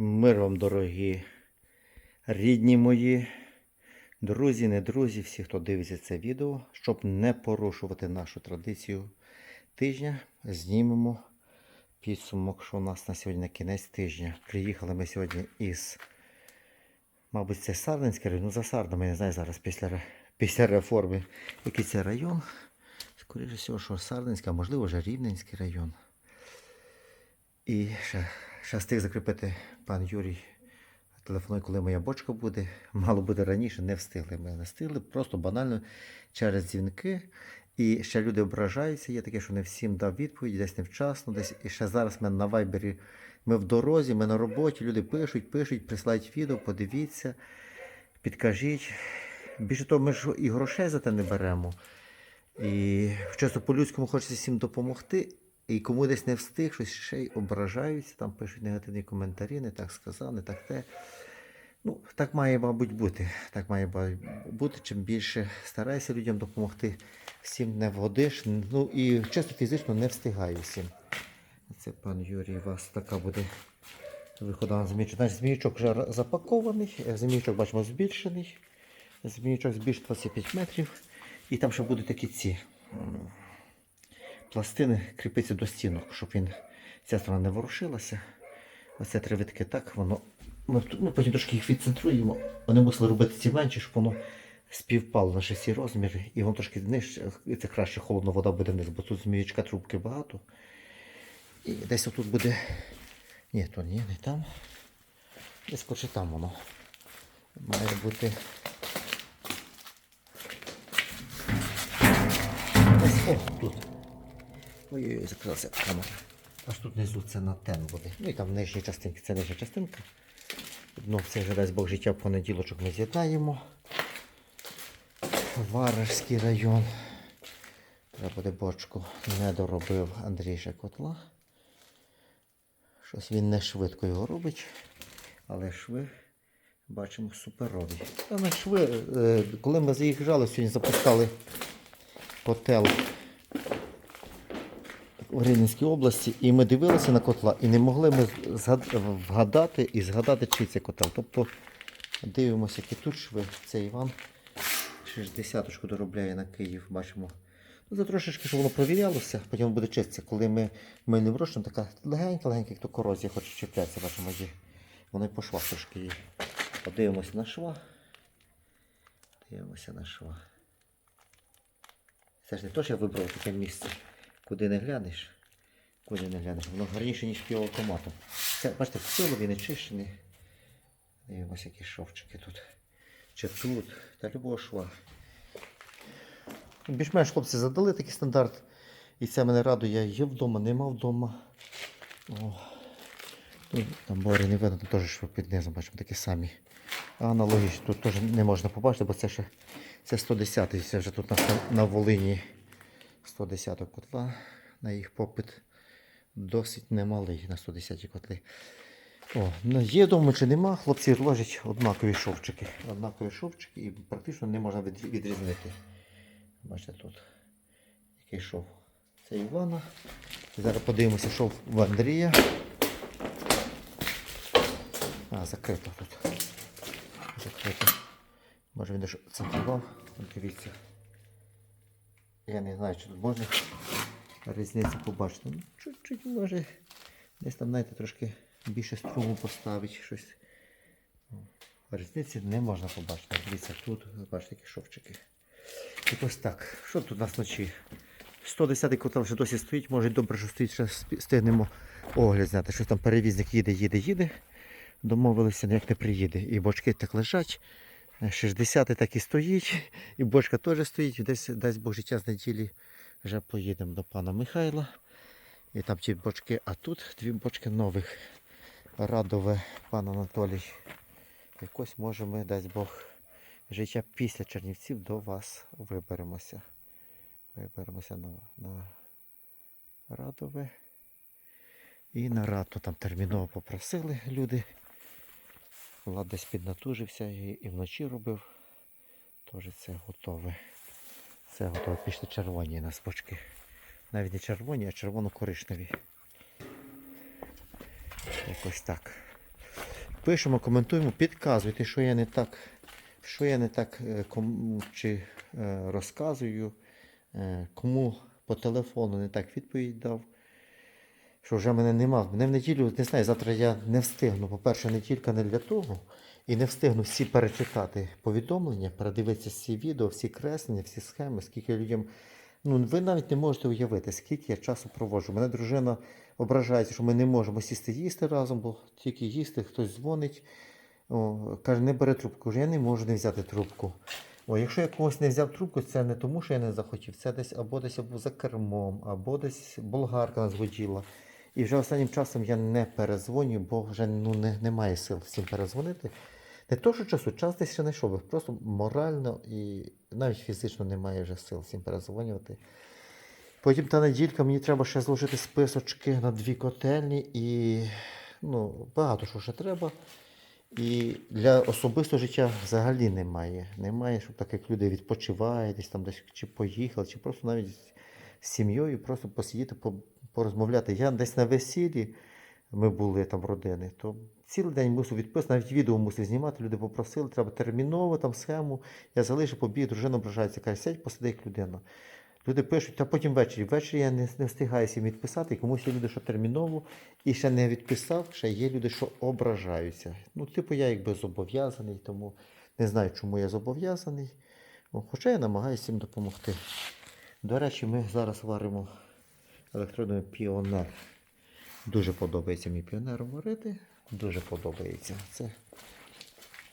Мир вам, дорогі рідні мої, друзі, не друзі, всі, хто дивиться це відео, щоб не порушувати нашу традицію тижня, знімемо підсумок, що у нас на сьогодні кінець тижня. Приїхали ми сьогодні із, мабуть, це Сардинський район, ну за Сардами, я не знаю зараз після, після реформи, який це район. Скоріше всього, що Сардинський, а можливо вже Рівненський район. І ще, ще встиг закріпити пан Юрій телефонує, коли моя бочка буде. Мало буде раніше, не встигли. Ми не встигли, просто банально через дзвінки. І ще люди ображаються. Є таке, що не всім дав відповідь, десь невчасно, десь. І ще зараз ми на вайбері. Ми в дорозі, ми на роботі, люди пишуть, пишуть, присилають відео, подивіться, підкажіть. Більше того, ми ж і грошей за те не беремо. І часто по-людському хочеться всім допомогти. І кому десь не встиг, щось ще й ображаються, там пишуть негативні коментарі, не так сказав, не так те. Ну, так має, мабуть, бути. Так має бути. Чим більше старайся людям допомогти, всім не вгодиш. Ну і чисто фізично не встигаю всім. Це пан Юрій, у вас така буде виходу на зміючок. Значить, зміючок вже запакований, е, зміючок бачимо збільшений. Зміючок збільшений 25 метрів. І там ще будуть такі ці пластини кріпиться до стінок, щоб він ця сторона не ворушилася. Оце три витки так, воно. Ми, ну, потім трошки їх відцентруємо. Вони мусили робити ці менші, щоб воно співпало наші всі розміри, і воно трошки нижче, і це краще холодна вода буде вниз, бо тут зміючка трубки багато. І десь отут буде. Ні, то ні, не там. Десь коротше там воно. Має бути. Ой-ой-ой, закрилася камера. Аж тут внизу це на тен буде. Ну і там в нижній частинці, це нижня частинка. Ну, це вже дасть Бог життя в понеділочок ми з'єднаємо. Варежський район. Треба буде бочку. Не доробив Андрій котла. Щось він не швидко його робить, але шви бачимо суперові. Та на шви, е, коли ми заїжджали, сьогодні запускали котел у Рівненській області, і ми дивилися на котла, і не могли ми вгадати і згадати, чий це котел. Тобто дивимося, які тут шви. Це Іван 60-ку доробляє на Київ, бачимо. Ну, за трошечки, щоб воно провірялося, потім буде чиститися. Коли ми мильним розчином, така легенька-легенька, як то корозія хоче чіплятися, бачимо, є. Воно і по швах трошки є. Подивимося на шва. Дивимося на шва. Це ж не то, що я вибрав таке місце, куди не глянеш. Куди не глянеш. Воно гарніше, ніж півавтоматом. Це, бачите, силовий, не чищений. Дивимося, які шовчики тут. Чи тут, та любого шва. Більш-менш хлопці задали такий стандарт. І це мене радує, я є вдома, нема вдома. О. Тут, там борі не видно, тут теж під низом, бачимо такі самі. Аналогічно, тут теж не можна побачити, бо це ще це 110-й, це вже тут на, на Волині 110 котла. На їх попит досить немалий на 110 котли. О, ну, є вдома чи нема, хлопці ложать однакові шовчики. Однакові шовчики і практично не можна відрізнити. Бачите тут який шов. Це Івана. Зараз подивимося, шов в Андрія. А, закрито тут. Закрито. Може він дещо центрував. Дивіться. Я не знаю, чи тут можна різницю побачити. Ну, чуть-чуть може. Десь там, знаєте, трошки більше струму поставити щось. Різниці не можна побачити. Дивіться, тут бачите, які шовчики. І ось так. Що тут у нас вночі? 110-й котел ще досі стоїть, може добре, що стоїть, ще встигнемо огляд зняти. Щось там перевізник їде, їде, їде. Домовилися, ніяк не приїде. І бочки так лежать. 60-й так і стоїть, і бочка теж стоїть. Десь дасть Бог життя з неділі вже поїдемо до пана Михайла. І там ті бочки, а тут дві бочки нових. Радове пан Анатолій. Якось може ми, дасть Бог, життя після Чернівців до вас виберемося. Виберемося на, на Радове. І на Рату там терміново попросили люди. Влад десь піднатужився і, вночі робив. Теж це готове. Це готове. Пішли червоні у нас бочки. Навіть не червоні, а червоно-коричневі. Якось так. Пишемо, коментуємо, підказуйте, що я не так, що я не так е, чи е, розказую, е, кому по телефону не так відповідь дав. Що вже мене нема. Мене в неділю, не знаю, завтра я не встигну. По-перше, неділька не для того. І не встигну всі перечитати повідомлення, передивитися всі відео, всі креслення, всі схеми, скільки людям. Ну, ви навіть не можете уявити, скільки я часу проводжу. Мене дружина ображається, що ми не можемо сісти їсти разом, бо тільки їсти, хтось дзвонить. О, каже, не бери трубку. Я не можу не взяти трубку. О, якщо я когось не взяв трубку, це не тому, що я не захотів, це десь або десь або за кермом, або десь болгарка нас воділа. І вже останнім часом я не перезвоню, бо вже ну, не, немає сил всім перезвонити. Не то, що часу, час десь ще не йшов, просто морально і навіть фізично немає вже сил всім перезвонювати. Потім та неділька мені треба ще зложити списочки на дві котельні і ну, багато що ще треба. І для особистого життя взагалі немає. Немає, щоб так як люди відпочивають, десь там десь чи поїхали, чи просто навіть з- сім'єю просто посидіти, порозмовляти. Я десь на весіллі, ми були там родини, то цілий день мусив відписати, навіть відео мусив знімати. Люди попросили, треба терміново там схему. Я залишив побіг, дружина ображається, каже, сядь, посиди як людина. Люди пишуть, та потім ввечері. Ввечері я не, не встигаю всім відписати, комусь є люди, що терміново, і ще не відписав, ще є люди, що ображаються. Ну, типу, я якби зобов'язаний, тому не знаю, чому я зобов'язаний. Хоча я намагаюся їм допомогти. До речі, ми зараз варимо електродами піонер. Дуже подобається мій піонер варити. Дуже подобається. Це,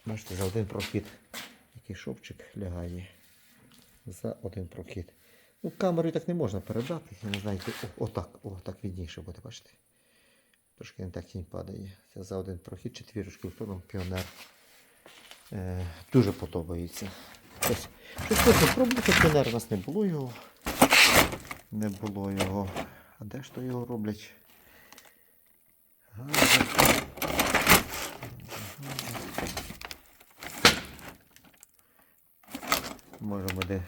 бачите, за один прохід, який шовчик лягає. За один прохід. Ну, камерою так не можна передати. Я не знаю, отак, о, так відніше буде, бачите. Трошки не так тінь падає. Це за один прохід, четвірочки в піонер. Е, дуже подобається. Щось, щось пробувати піонер, у нас не було його. Не було його. А де ж то його роблять? Може де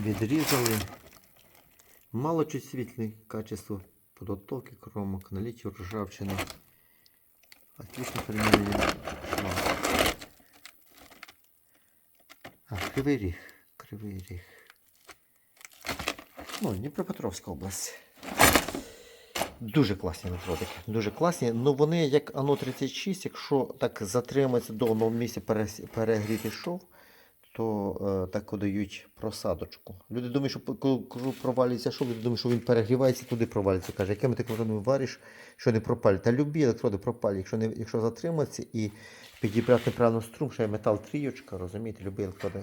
відрізали. Мало світле качество подготовки кромок, наличие ржавчины. Отлично применение. А, Кривий Ріг. Кривий Ріг. Ну, Дніпропетровська область. Дуже класні методики. Дуже класні. Ну вони як ано 36, якщо так затриматися до одного місця перегріти шов, то е, так дають просадочку. Люди думають, що коли коли провалюється шов, люди думають, що він перегрівається, туди провалюється. Каже, якими ти електродами вариш, що не пропалює. Та любі електроди пропалюють, якщо, не, якщо затриматися і підібрати правильно струм, ще метал трійочка, розумієте, любі електроди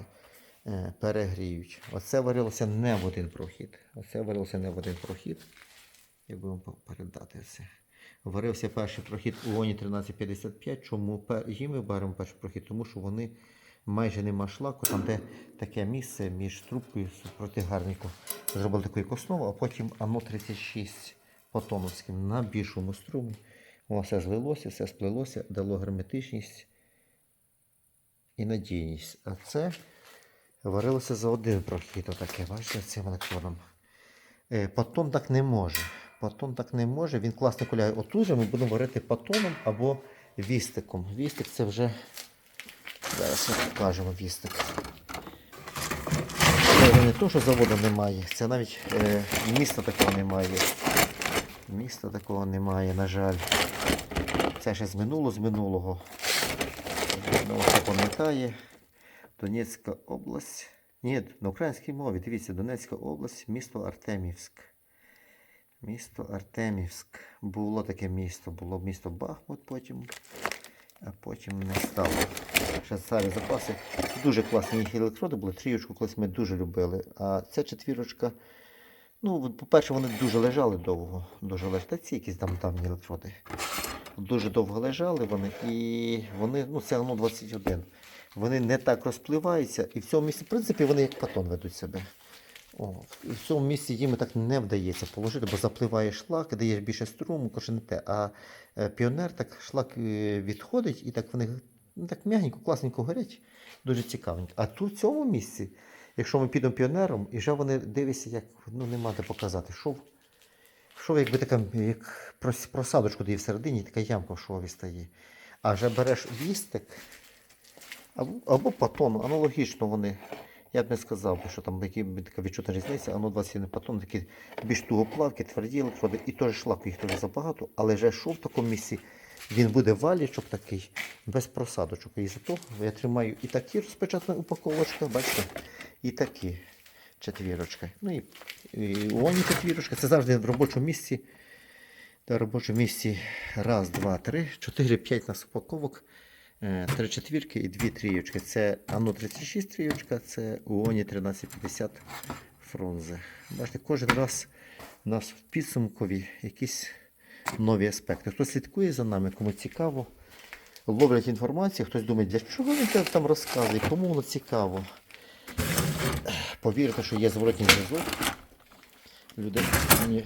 перегріють. Оце варилося не в один прохід. Оце варилося не в один прохід. Я би вам передати все. Варився перший прохід у Оні 1355. Чому їм ми беремо перший прохід? Тому що вони майже нема шлаку, там де таке місце між трубкою з протигарником. Зробили таку як основу, а потім ано 36 Потоновським на більшому струмі. Воно все злилося, все сплелося, дало герметичність і надійність. А це варилося за один прохід. Отаке, бачите, цим електродом. Е, Патон так не може. Патон так не може. Він класно куляє. Отут же ми будемо варити патоном або вістиком. Вістик це вже. Зараз покажемо вістик. Це не то, що заводу немає, це навіть е, міста такого немає. Міста такого немає, на жаль. Це ще з минулого з минулого. Ну, хто пам'ятає. Донецька область. Ні, на українській мові. Дивіться, Донецька область, місто Артемівськ. Місто Артемівськ. Було таке місто, було місто Бахмут потім, а потім не стало. Ще старі запаси. Дуже класні їх електроди були. Трієчку колись ми дуже любили. А ця четвірочка, ну, по-перше, вони дуже лежали довго. Дуже лежали. Та ці якісь там давні електроди. Дуже довго лежали вони, і вони, ну це воно 21. Вони не так розпливаються, і в цьому місці, в принципі, вони як патон ведуть себе. О, в цьому місці їм так не вдається положити, бо запливає шлак, даєш більше струму, каже не те. А е, піонер так шлак е, відходить і так вони ну, так м'ягенько, класненько горять, дуже цікавенько. А тут в цьому місці, якщо ми підемо піонером, і вже вони дивляться, як ну, нема де показати шов. Що якби така, як просадочку дає всередині, така ямка в шові стає. А вже береш вістик або, патон, аналогічно вони. Я б не сказав, що там які, така відчутна різниця, а ну 27 патон, такі більш тугоплавкі, тверді електроди, і теж шлаку їх теж забагато, але вже шов в такому місці, він буде валічок такий, без просадочок. І за того я тримаю і такі розпечатані упаковочка, бачите, і такі четвірочка. Ну і, і вони четвірочка. Це завжди в робочому місці. На робочому місці раз, два, три, чотири, п'ять нас упаковок. Е, Три четвірки і дві трійочки. Це АНО 36 трійочка, це УОНі 1350 фрунзе. Бачите, кожен раз у нас в підсумкові якісь нові аспекти. Хто слідкує за нами, кому цікаво, ловлять інформацію, хтось думає, для чого він там розказує, кому воно цікаво. Повірте, що є зворотній зв'язок. Люди,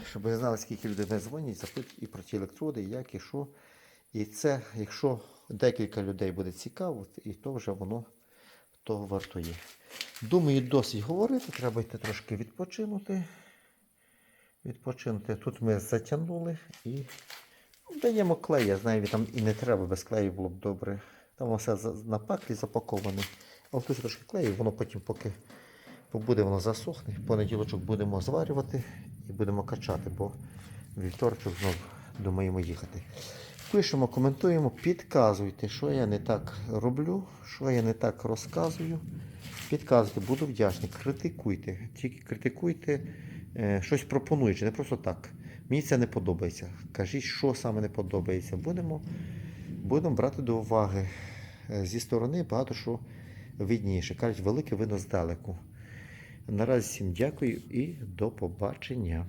щоб ви знали, скільки людей не дзвонять, запитують і про ті електроди, як, і що. І це, якщо декілька людей буде цікаво, і то вже воно того вартує. Думаю, досить говорити, треба йти трошки відпочинути. Відпочинути. Тут ми затягнули і даємо клей. Я знаю, там і не треба без клею було б добре. Там все на паклі запаковане. А тут трошки клею, воно потім поки побуде, воно засохне. Понеділочок будемо зварювати і будемо качати, бо вівторчик знов думаємо їхати. Пишемо, коментуємо, підказуйте, що я не так роблю, що я не так розказую. Підказуйте, буду вдячний. Критикуйте. Тільки критикуйте, е, щось пропонуючи, не просто так. Мені це не подобається. Кажіть, що саме не подобається. Будемо, будемо брати до уваги. Е, Зі сторони багато що видніше. Кажуть, велике видно здалеку. Наразі всім дякую і до побачення.